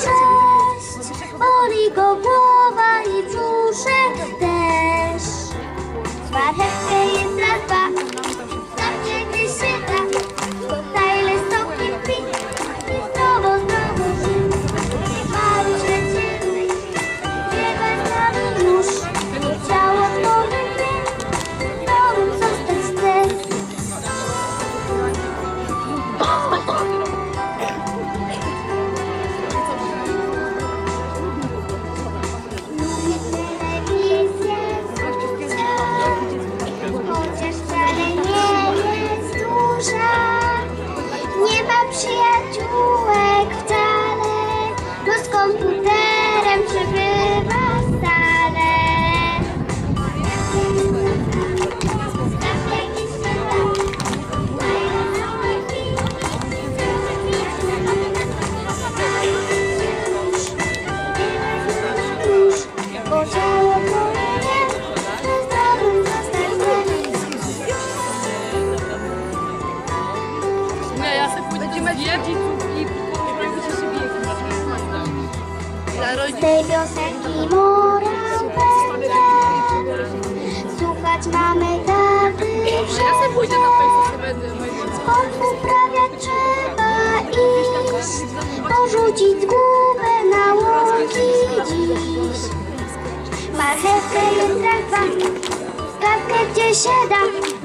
trzaść, boli go głowa i brzuszek. przyjaciółek wcale, no skąd mecz rodziców i porównajmy się. Te Słuchać mamy taty. Dobrze, ja sobie pójdę na Facebooku, będę Sport uprawiać trzeba iść, porzucić zgubę na łąki dziś. Marchewkę jest trawka, trawkę gdzie się da.